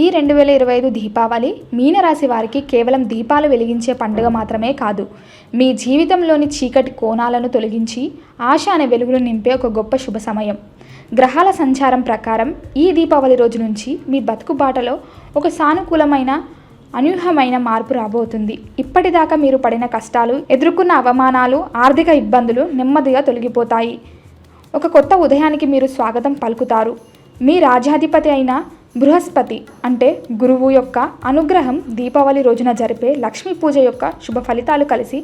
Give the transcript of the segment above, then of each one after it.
ఈ రెండు వేల ఇరవై ఐదు దీపావళి మీనరాశి వారికి కేవలం దీపాలు వెలిగించే పండుగ మాత్రమే కాదు మీ జీవితంలోని చీకటి కోణాలను తొలగించి ఆశ అనే వెలుగును నింపే ఒక గొప్ప శుభ సమయం. గ్రహాల సంచారం ప్రకారం ఈ దీపావళి రోజు నుంచి మీ బతుకు బాటలో ఒక సానుకూలమైన అనూహ్యమైన మార్పు రాబోతుంది. ఇప్పటిదాకా మీరు పడిన కష్టాలు ఎదుర్కొన్న అవమానాలు ఆర్థిక ఇబ్బందులు నెమ్మదిగా తొలగిపోతాయి. ఒక కొత్త ఉదయానికి మీరు స్వాగతం పలుకుతారు. మీ రాజ్యాధిపతి అయిన బృహస్పతి అంటే గురువు యొక్క అనుగ్రహం దీపావళి రోజున జరిపే లక్ష్మీ పూజ యొక్క శుభ ఫలితాలు కలిసి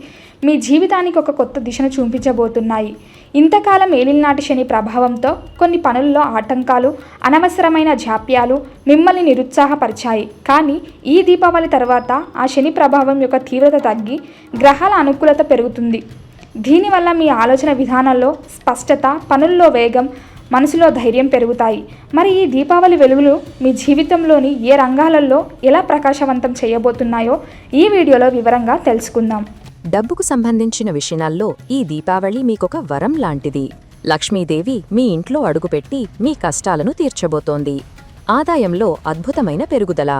మీ జీవితానికి ఒక కొత్త దిశను చూపించబోతున్నాయి. ఇంతకాలం ఏలినాటి శని ప్రభావంతో కొన్ని పనుల్లో ఆటంకాలు అనవసరమైన జాప్యాలు మిమ్మల్ని నిరుత్సాహపరిచాయి. కానీ ఈ దీపావళి తర్వాత ఆ శని ప్రభావం యొక్క తీవ్రత తగ్గి గ్రహాల అనుకూలత పెరుగుతుంది. దీనివల్ల మీ ఆలోచన విధానంలో స్పష్టత పనుల్లో వేగం మనసులో ధైర్యం పెరుగుతాయి. మరి ఈ దీపావళి వెలుగులు మీ జీవితంలోని ఏ రంగాలలో ఎలా ప్రకాశవంతం చేయబోతున్నాయో ఈ వీడియోలో వివరంగా తెలుసుకుందాం. డబ్బుకు సంబంధించిన విషయాల్లో ఈ దీపావళి మీకొక వరం లాంటిది. లక్ష్మీదేవి మీ ఇంట్లో అడుగుపెట్టి మీ కష్టాలను తీర్చబోతోంది. ఆదాయంలో అద్భుతమైన పెరుగుదల.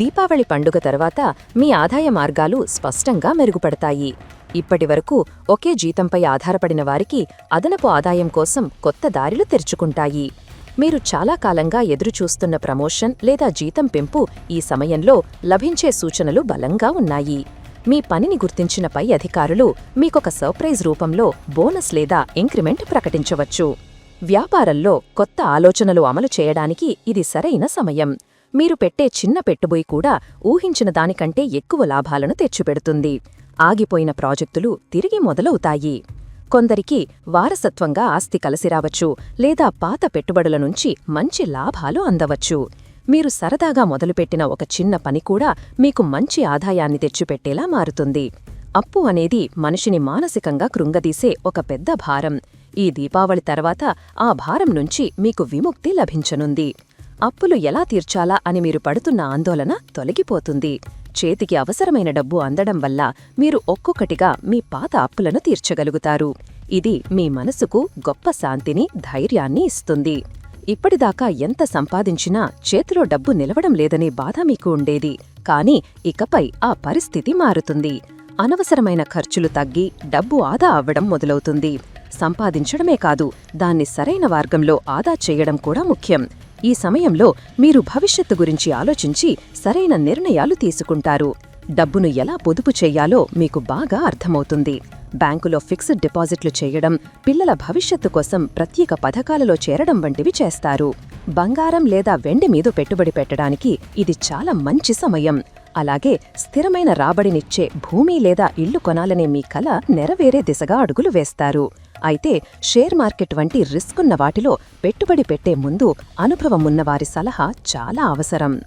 దీపావళి పండుగ తర్వాత మీ ఆదాయ మార్గాలు స్పష్టంగా మెరుగుపడతాయి. ఇప్పటివరకు ఒకే జీతంపై ఆధారపడిన వారికి అదనపు ఆదాయం కోసం కొత్త దారిలు తెరుచుకుంటాయి. మీరు చాలా కాలంగా ఎదురుచూస్తున్న ప్రమోషన్ లేదా జీతం పెంపు ఈ సమయంలో లభించే సూచనలు బలంగా ఉన్నాయి. మీ పనిని గుర్తించిన పై అధికారులు మీకొక సర్ప్రైజ్ రూపంలో బోనస్ లేదా ఇంక్రిమెంట్ ప్రకటించవచ్చు. వ్యాపారంలో కొత్త ఆలోచనలు అమలు చేయడానికి ఇది సరైన సమయం. మీరు పెట్టే చిన్న పెట్టుబోయి కూడా ఊహించిన దానికంటే ఎక్కువ లాభాలను తెచ్చిపెడుతుంది. ఆగిపోయిన ప్రాజెక్టులు తిరిగి మొదలవుతాయి. కొందరికి వారసత్వంగా ఆస్తి కలిసిరావచ్చు లేదా పాత పెట్టుబడుల నుంచి మంచి లాభాలు అందవచ్చు. మీరు సరదాగా మొదలుపెట్టిన ఒక చిన్న పని కూడా మీకు మంచి ఆదాయాన్ని తెచ్చిపెట్టేలా మారుతుంది. అప్పు అనేది మనిషిని మానసికంగా కృంగదీసే ఒక పెద్ద భారం. ఈ దీపావళి తర్వాత ఆ భారం నుంచి మీకు విముక్తి లభించనుంది. అప్పులు ఎలా తీర్చాలా అని మీరు పడుతున్న ఆందోళన తొలగిపోతుంది. చేతికి అవసరమైన డబ్బు అందడం వల్ల మీరు ఒక్కొక్కటిగా మీ పాత అప్పులను తీర్చగలుగుతారు. ఇది మీ మనసుకు గొప్ప శాంతిని ధైర్యాన్ని ఇస్తుంది. ఇప్పటిదాకా ఎంత సంపాదించినా చేతిలో డబ్బు నిలవడం లేదనే బాధ మీకు ఉండేది. కానీ ఇకపై ఆ పరిస్థితి మారుతుంది. అనవసరమైన ఖర్చులు తగ్గి డబ్బు ఆదా అవ్వడం మొదలవుతుంది. సంపాదించడమే కాదు దాన్ని సరైన మార్గంలో ఆదా చేయడం కూడా ముఖ్యం. ఈ సమయంలో మీరు భవిష్యత్తు గురించి ఆలోచించి సరైన నిర్ణయాలు తీసుకుంటారు. డబ్బును ఎలా పొదుపు చేయాలో మీకు బాగా అర్థమవుతుంది. బ్యాంకులో ఫిక్స్డ్ డిపాజిట్లు చేయడం పిల్లల భవిష్యత్తు కోసం ప్రత్యేక పథకాలలో చేరడం వంటివి చేస్తారు. బంగారం లేదా వెండి మీద పెట్టుబడి పెట్టడానికి ఇది చాలా మంచి సమయం. అలాగే స్థిరమైన రాబడినిచ్చే భూమి లేదా ఇల్లు కొనాలనే మీ కల నెరవేరే దిశగా అడుగులు వేస్తారు. అయితే షేర్ మార్కెట్ వంటి రిస్కున్న వాటిలో పెట్టుబడి పెట్టే ముందు అనుభవం ఉన్నవారి సలహా చాలా అవసరం.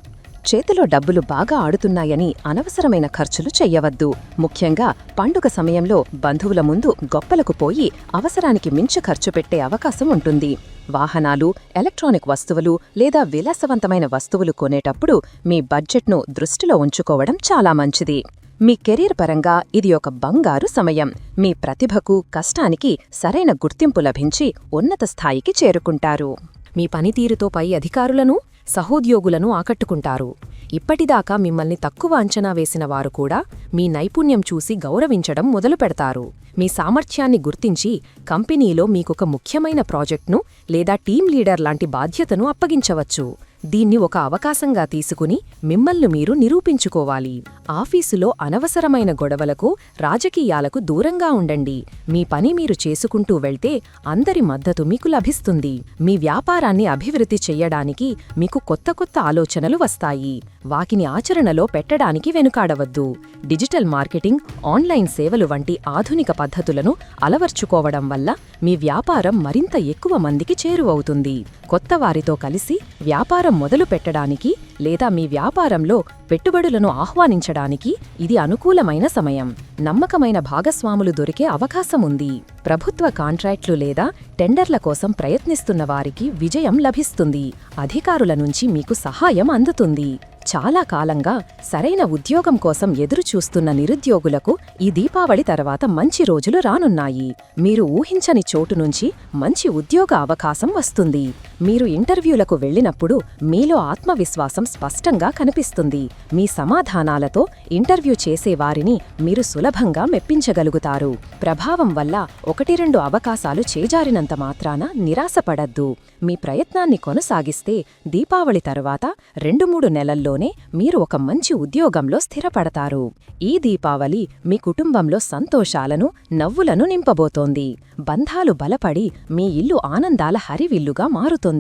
చేతిలో డబ్బులు బాగా ఆడుతున్నాయని అనవసరమైన ఖర్చులు చెయ్యవద్దు. ముఖ్యంగా పండుగ సమయంలో బంధువుల ముందు గొప్పలకు పోయి అవసరానికి మించి ఖర్చు పెట్టే అవకాశం ఉంటుంది. వాహనాలు ఎలక్ట్రానిక్ వస్తువులు లేదా విలాసవంతమైన వస్తువులు కొనేటప్పుడు మీ బడ్జెట్ను దృష్టిలో ఉంచుకోవడం చాలా మంచిది. మీ కెరీర్ పరంగా ఇది ఒక బంగారు సమయం. మీ ప్రతిభకు కష్టానికి సరైన గుర్తింపు లభించి ఉన్నత స్థాయికి చేరుకుంటారు. మీ పనితీరుతో పై అధికారులను సహోద్యోగులను ఆకట్టుకుంటారు. ఇప్పటిదాకా మిమ్మల్ని తక్కువ అంచనా వేసిన వారు కూడా మీ నైపుణ్యం చూసి గౌరవించడం మొదలుపెడతారు మీ సామర్థ్యాన్ని గుర్తించి కంపెనీలో మీకొక ముఖ్యమైన ప్రాజెక్ట్ను లేదా టీం లీడర్ లాంటి బాధ్యతను అప్పగించవచ్చు. దీన్ని ఒక అవకాశంగా తీసుకుని మిమ్మల్ని మీరు నిరూపించుకోవాలి. ఆఫీసులో అనవసరమైన గొడవలకు రాజకీయాలకు దూరంగా ఉండండి. మీ పని మీరు చేసుకుంటూ వెళ్తే అందరి మద్దతు మీకు లభిస్తుంది. మీ వ్యాపారాన్ని అభివృద్ధి చెయ్యడానికి మీకు కొత్త కొత్త ఆలోచనలు వస్తాయి. వాకిని ఆచరణలో పెట్టడానికి వెనుకాడవద్దు. డిజిటల్ మార్కెటింగ్ ఆన్లైన్ సేవలు వంటి ఆధునిక పద్ధతులను అలవర్చుకోవడం వల్ల మీ వ్యాపారం మరింత ఎక్కువ మందికి చేరువవుతుంది. కొత్త వారితో కలిసి వ్యాపారం మొదలు పెట్టడానికి లేదా మీ వ్యాపారంలో పెట్టుబడులను ఆహ్వానించడానికి ఇది అనుకూలమైన సమయం. నమ్మకమైన భాగస్వాములు దొరికే అవకాశం ఉంది. ప్రభుత్వ కాంట్రాక్ట్లు లేదా టెండర్ల కోసం ప్రయత్నిస్తున్న వారికి విజయం లభిస్తుంది. అధికారుల నుంచి మీకు సహాయం అందుతుంది. చాలా కాలంగా సరైన ఉద్యోగం కోసం ఎదురుచూస్తున్న నిరుద్యోగులకు ఈ దీపావళి తర్వాత మంచి రోజులు రానున్నాయి. మీరు ఊహించని చోటు నుంచి మంచి ఉద్యోగ అవకాశం వస్తుంది. మీరు ఇంటర్వ్యూలకు వెళ్ళినప్పుడు మీలో ఆత్మవిశ్వాసం స్పష్టంగా కనిపిస్తుంది. మీ సమాధానాలతో ఇంటర్వ్యూ చేసేవారిని మీరు సులభంగా మెప్పించగలుగుతారు. ప్రభావం వల్ల ఒకటి రెండు అవకాశాలు చేజారినంత మాత్రాన నిరాశపడద్దు. మీ ప్రయత్నాన్ని కొనసాగిస్తే దీపావళి తరువాత రెండు మూడు నెలల్లోనే మీరు ఒక మంచి ఉద్యోగంలో స్థిరపడతారు. ఈ దీపావళి మీ కుటుంబంలో సంతోషాలను నవ్వులను నింపబోతోంది. బంధాలు బలపడి మీ ఇల్లు ఆనందాల హరివిల్లుగా మారుతోంది.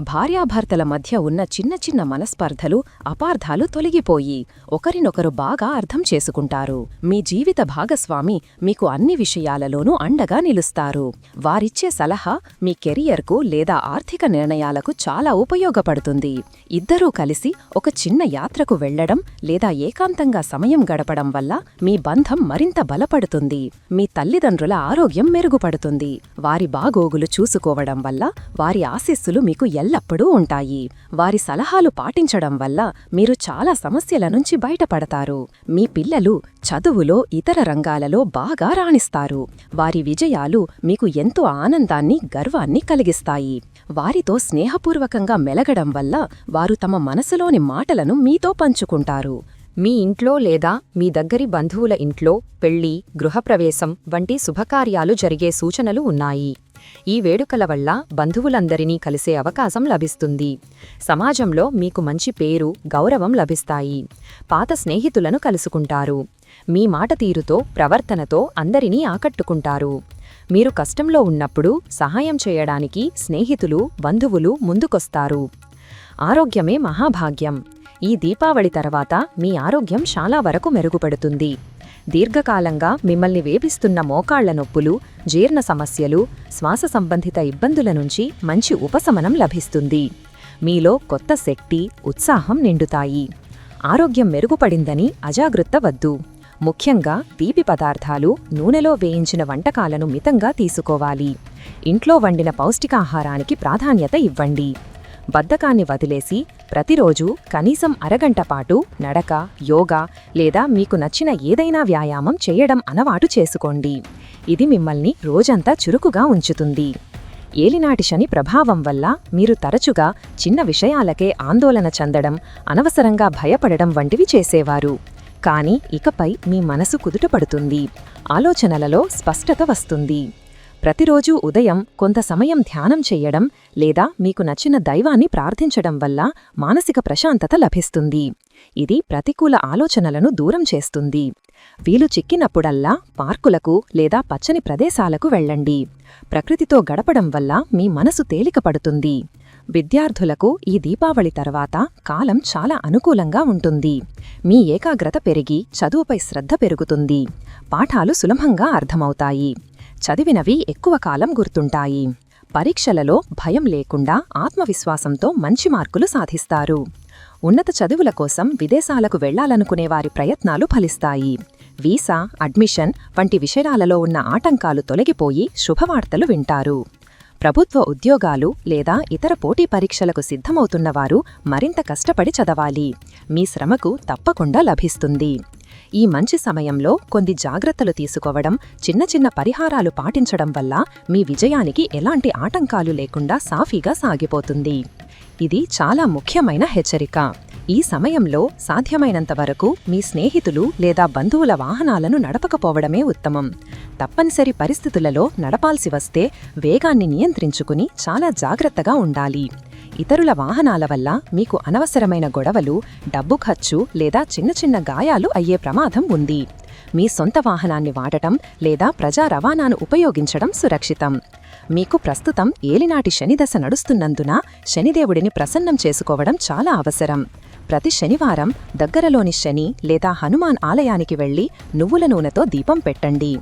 భార్యాభర్తల మధ్య ఉన్న చిన్న చిన్న మనస్పర్ధలు అపార్థాలు తొలగిపోయి ఒకరినొకరు బాగా అర్థం చేసుకుంటారు. మీ జీవిత భాగస్వామి మీకు అన్ని విషయాలలోనూ అండగా నిలుస్తారు. వారిచ్చే సలహా మీ కెరియర్కు లేదా ఆర్థిక నిర్ణయాలకు చాలా ఉపయోగపడుతుంది. ఇద్దరూ కలిసి ఒక చిన్న యాత్రకు వెళ్ళడం లేదా ఏకాంతంగా సమయం గడపడం వల్ల మీ బంధం మరింత బలపడుతుంది. మీ తల్లిదండ్రుల ఆరోగ్యం మెరుగుపడుతుంది. వారి బాగోగులు చూసుకోవడం వల్ల వారి ఆశీస్సులు మీకు ఎల్లప్పుడూ ఉంటాయి. వారి సలహాలు పాటించడం వల్ల మీరు చాలా సమస్యల నుంచి బయటపడతారు. మీ పిల్లలు చదువులో ఇతర రంగాలలో బాగా రాణిస్తారు. వారి విజయాలు మీకు ఎంతో ఆనందాన్ని గర్వాన్ని కలిగిస్తాయి. వారితో స్నేహపూర్వకంగా మెలగడం వల్ల వారు తమ మనసులోని మాటలను మీతో పంచుకుంటారు. మీ ఇంట్లో లేదా మీ దగ్గరి బంధువుల ఇంట్లో పెళ్ళి గృహప్రవేశం వంటి శుభకార్యాలు జరిగే సూచనలు ఉన్నాయి. ఈ వేడుకల వల్ల బంధువులందరినీ కలిసే అవకాశం లభిస్తుంది. సమాజంలో మీకు మంచి పేరు గౌరవం లభిస్తాయి. పాత స్నేహితులను కలుసుకుంటారు. మీ మాట తీరుతో ప్రవర్తనతో అందరినీ ఆకట్టుకుంటారు. మీరు కష్టంలో ఉన్నప్పుడు సహాయం చేయడానికి స్నేహితులు బంధువులు ముందుకొస్తారు. ఆరోగ్యమే మహాభాగ్యం. ఈ దీపావళి తర్వాత మీ ఆరోగ్యం చాలా వరకు మెరుగుపడుతుంది. దీర్ఘకాలంగా మిమ్మల్ని వేపిస్తున్న మోకాళ్ళ నొప్పులు జీర్ణ సమస్యలు శ్వాస సంబంధిత ఇబ్బందుల నుంచి మంచి ఉపశమనం లభిస్తుంది. మీలో కొత్త శక్తి ఉత్సాహం నిండుతాయి. ఆరోగ్యం మెరుగుపడిందని అజాగ్రత్త వద్దు. ముఖ్యంగా తీపి పదార్థాలు నూనెలో వేయించిన వంటకాలను మితంగా తీసుకోవాలి. ఇంట్లో వండిన పౌష్టికాహారానికి ప్రాధాన్యత ఇవ్వండి. బద్ధకాన్ని వదిలేసి ప్రతిరోజు కనీసం అరగంట పాటు నడక యోగా లేదా మీకు నచ్చిన ఏదైనా వ్యాయామం చేయడం అలవాటు చేసుకోండి. ఇది మిమ్మల్ని రోజంతా చురుకుగా ఉంచుతుంది. ఏలినాటి శని ప్రభావం వల్ల మీరు తరచుగా చిన్న విషయాలకే ఆందోళన చెందడం అనవసరంగా భయపడడం వంటివి చేసేవారు. కానీ ఇకపై మీ మనసు కుదుటపడుతుంది ఆలోచనలలో స్పష్టత వస్తుంది. ప్రతిరోజూ ఉదయం కొంత సమయం ధ్యానం చెయ్యడం లేదా మీకు నచ్చిన దైవాన్ని ప్రార్థించడం వల్ల మానసిక ప్రశాంతత లభిస్తుంది. ఇది ప్రతికూల ఆలోచనలను దూరం చేస్తుంది. వీలు చిక్కినప్పుడల్లా పార్కులకు లేదా పచ్చని ప్రదేశాలకు వెళ్ళండి. ప్రకృతితో గడపడం వల్ల మీ మనసు తేలికపడుతుంది. విద్యార్థులకు ఈ దీపావళి తర్వాత కాలం చాలా అనుకూలంగా ఉంటుంది. మీ ఏకాగ్రత పెరిగి చదువుపై శ్రద్ధ పెరుగుతుంది. పాఠాలు సులభంగా అర్థమవుతాయి. చదివినవి ఎక్కువ కాలం గుర్తుంటాయి. పరీక్షలలో భయం లేకుండా ఆత్మవిశ్వాసంతో మంచి మార్కులు సాధిస్తారు. ఉన్నత చదువుల కోసం విదేశాలకు వెళ్ళాలనుకునే వారి ప్రయత్నాలు ఫలిస్తాయి. వీసా అడ్మిషన్ వంటి విషయాలలో ఉన్న ఆటంకాలు తొలగిపోయి శుభవార్తలు వింటారు. ప్రభుత్వ ఉద్యోగాలు లేదా ఇతర పోటీ పరీక్షలకు సిద్ధమవుతున్నవారు మరింత కష్టపడి చదవాలి. మీ శ్రమకు తప్పకుండా లభిస్తుంది. ఈ మంచి సమయంలో కొన్ని జాగ్రత్తలు తీసుకోవడం చిన్న చిన్న పరిహారాలు పాటించడం వల్ల మీ విజయానికి ఎలాంటి ఆటంకాలు లేకుండా సాఫీగా సాగిపోతుంది. ఇది చాలా ముఖ్యమైన హెచ్చరిక. ఈ సమయంలో సాధ్యమైనంత వరకు మీ స్నేహితులు లేదా బంధువుల వాహనాలను నడపకపోవడమే ఉత్తమం. తప్పనిసరి పరిస్థితులలో నడపాల్సి వస్తే వేగాన్ని నియంత్రించుకుని చాలా జాగ్రత్తగా ఉండాలి. ఇతరుల వాహనాల వల్ల మీకు అనవసరమైన గొడవలు డబ్బు ఖర్చు లేదా చిన్న చిన్న గాయాలు అయ్యే ప్రమాదం ఉంది. మీ సొంత వాహనాన్ని వాడటం లేదా ప్రజా రవాణాను ఉపయోగించడం సురక్షితం. మీకు ప్రస్తుతం ఏలినాటి శనిదశ నడుస్తున్నందున శనిదేవుడిని ప్రసన్నం చేసుకోవడం చాలా అవసరం. ప్రతి శనివారం దగ్గరలోని శని లేదా హనుమాన్ ఆలయానికి వెళ్ళి నువ్వుల నూనెతో దీపం పెట్టండి.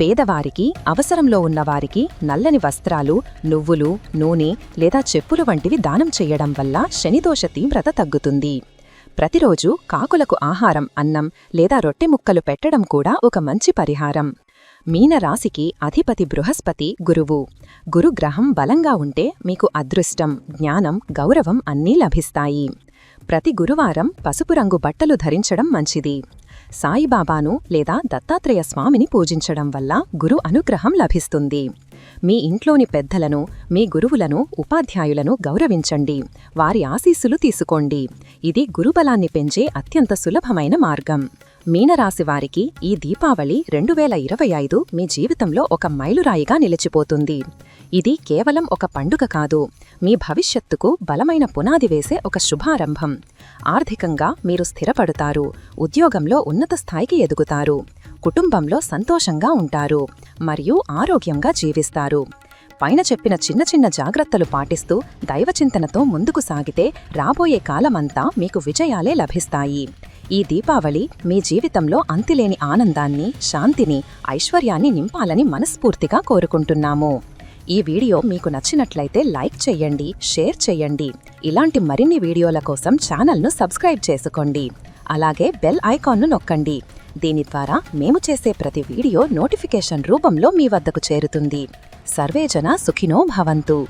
పేదవారికి అవసరంలో ఉన్నవారికి నల్లని వస్త్రాలు నువ్వులు నూనె లేదా చెప్పులు వంటివి దానం చేయడం వల్ల శనిదోష తీవ్రత తగ్గుతుంది. ప్రతిరోజు కాకులకు ఆహారం అన్నం లేదా రొట్టె ముక్కలు పెట్టడం కూడా ఒక మంచి పరిహారం. మీనరాశికి అధిపతి బృహస్పతి గురువు. గురుగ్రహం బలంగా ఉంటే మీకు అదృష్టం జ్ఞానం గౌరవం అన్నీ లభిస్తాయి. ప్రతి గురువారం పసుపు రంగు బట్టలు ధరించడం మంచిది. సాయిబాబాను లేదా దత్తాత్రేయ స్వామిని పూజించడం వల్ల గురు అనుగ్రహం లభిస్తుంది. మీ ఇంట్లోని పెద్దలను మీ గురువులను ఉపాధ్యాయులను గౌరవించండి. వారి ఆశీస్సులు తీసుకోండి. ఇది గురుబలాన్ని పెంచే అత్యంత సులభమైన మార్గం. మీనరాశి వారికి ఈ దీపావళి రెండు వేల ఇరవై ఐదు మీ జీవితంలో ఒక మైలురాయిగా నిలిచిపోతుంది. ఇది కేవలం ఒక పండుగ కాదు. మీ భవిష్యత్తుకు బలమైన పునాది వేసే ఒక శుభారంభం. ఆర్థికంగా మీరు స్థిరపడుతారు. ఉద్యోగంలో ఉన్నత స్థాయికి ఎదుగుతారు. కుటుంబంలో సంతోషంగా ఉంటారు. మరియు ఆరోగ్యంగా జీవిస్తారు. పైన చెప్పిన చిన్న చిన్న జాగ్రత్తలు పాటిస్తూ దైవచింతనతో ముందుకు సాగితే రాబోయే కాలమంతా మీకు విజయాలే లభిస్తాయి. ఈ దీపావళి మీ జీవితంలో అంతిలేని ఆనందాన్ని శాంతిని ఐశ్వర్యాన్ని నింపాలని మనస్ఫూర్తిగా కోరుకుంటున్నాము. ఈ వీడియో మీకు నచ్చినట్లయితే లైక్ చేయండి షేర్ చేయండి. ఇలాంటి మరిన్ని వీడియోల కోసం ఛానల్ను సబ్స్క్రైబ్ చేసుకోండి. అలాగే బెల్ ఐకాన్ను నొక్కండి. దీని ద్వారా మేము చేసే ప్రతి వీడియో నోటిఫికేషన్ రూపంలో మీ వద్దకు చేరుతుంది. సర్వేజన సుఖినో భవంతు.